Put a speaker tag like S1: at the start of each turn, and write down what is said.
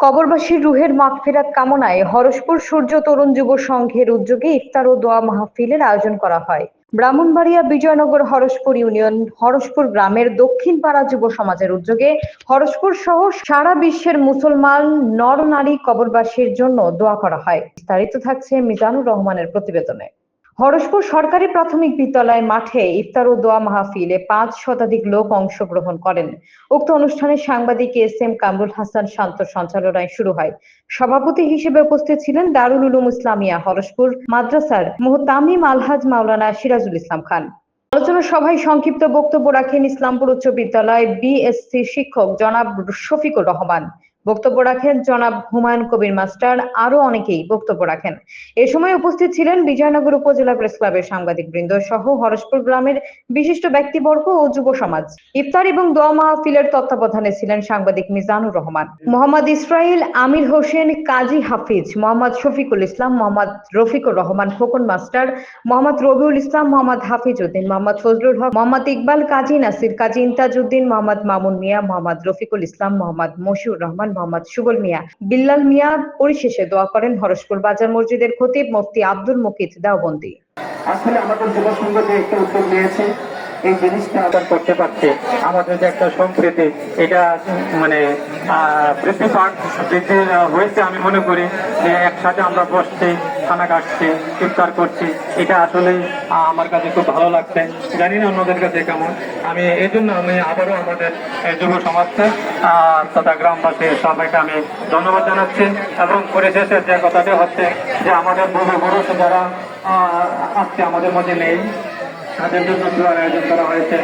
S1: কবরবাসীর রুহের মাগফিরাত কামনায় হরসপুর সূর্য তরুণ যুব সংঘের উদ্যোগে ইফতার ও দোয়া মাহফিলের আয়োজন করা হয়। ব্রাহ্মণবাড়িয়া বিজয়নগর হরসপুর ইউনিয়ন হরসপুর গ্রামের দক্ষিণ পাড়া যুব সমাজের উদ্যোগে হরসপুর সহ সারা বিশ্বের মুসলমান নর নারী কবরবাসীর জন্য দোয়া করা হয়। বিস্তারিত থাকছে মিজানুর রহমানের প্রতিবেদনে। হরসপুর সরকারি প্রাথমিক বিদ্যালয় মাঠে ইফতার ও দোয়া মাহফিলে পাঁচ শতাধিক লোক অংশগ্রহণ করেন। উক্ত অনুষ্ঠানে সাংবাদিক এস এম কামরুল হাসান শান্ত সঞ্চালনায় শুরু হয়। সভাপতি হিসেবে উপস্থিত ছিলেন দারুল উলুম ইসলামিয়া, হরসপুর মাদ্রাসার মোহতামিম আলহাজ মাওলানা সিরাজুল ইসলাম খান। আলোচনা সভায় সংক্ষিপ্ত বক্তব্য রাখেন ইসলামপুর উচ্চ বিদ্যালয় বিএসসি শিক্ষক জনাব শফিকুর রহমান। বক্তব্য রাখেন জনাব হুমায়ুন কবির মাস্টার। আরও অনেকেই বক্তব্য রাখেন। এ সময় উপস্থিত ছিলেন বিজয়নগর উপজেলা প্রেস ক্লাবের সাংবাদিক বৃন্দ সহ হরসপুর গ্রামের বিশিষ্ট ব্যক্তিবর্গ ও যুব সমাজ। ইফতার এবং দোয়া মাহফিলের তত্ত্বাবধানে ছিলেন সাংবাদিক মিজানুর রহমান। মোহাম্মদ ইসরাইল আমির হোসেন, কাজী হাফিজ, মোহাম্মদ শফিকুল ইসলাম, মোহাম্মদ রফিকুর রহমান খোকন মাস্টার, মোহাম্মদ রবিউল ইসলাম, মোহাম্মদ হাফিজ উদ্দিন মোহাম্মদ ফজলুল হক, মোহাম্মদ ইকবাল, কাজী নাসির, কাজী ইন্তাজউদ্দিন, মোহাম্মদ মামুন মিয়া, মোহাম্মদ রফিকুল ইসলাম, মোহাম্মদ মশিউর রহমান মোহাম্মদ সুবল মিয়া। বিল্লাল মিয়া পরিশেষে দোয়া করেন হরসপুর বাজার মসজিদের খতিব মুফতি আব্দুল মুকিত দেওবন্দি।
S2: আসলে আমাদের যুব সংগঠন একটা উদ্যোগ নিয়েছে, এই জিনিসটা আদান করতে পারছে। আমাদের যে একটা সংস্কৃতি, এটা মানে বৃদ্ধি হয়েছে আমি মনে করি যে একসাথে আমরা বসছি। খানা কাটছি, ইফতার করছি, এটা আসলে আমার কাছে খুব ভালো লাগছে। জানি না অন্যদের কাছে কেমন। আমি এই জন্য আমি আবারও আমাদের যুব সমাজকে তথা গ্রামবাসী সবাইকে আমি ধন্যবাদ জানাচ্ছি এবং পরিশেষে যে কথাটি হচ্ছে যে আমাদের বহু পুরুষ যারা আজকে আমাদের মধ্যে নেই, তাদের জন্য আয়োজন করা হয়েছে।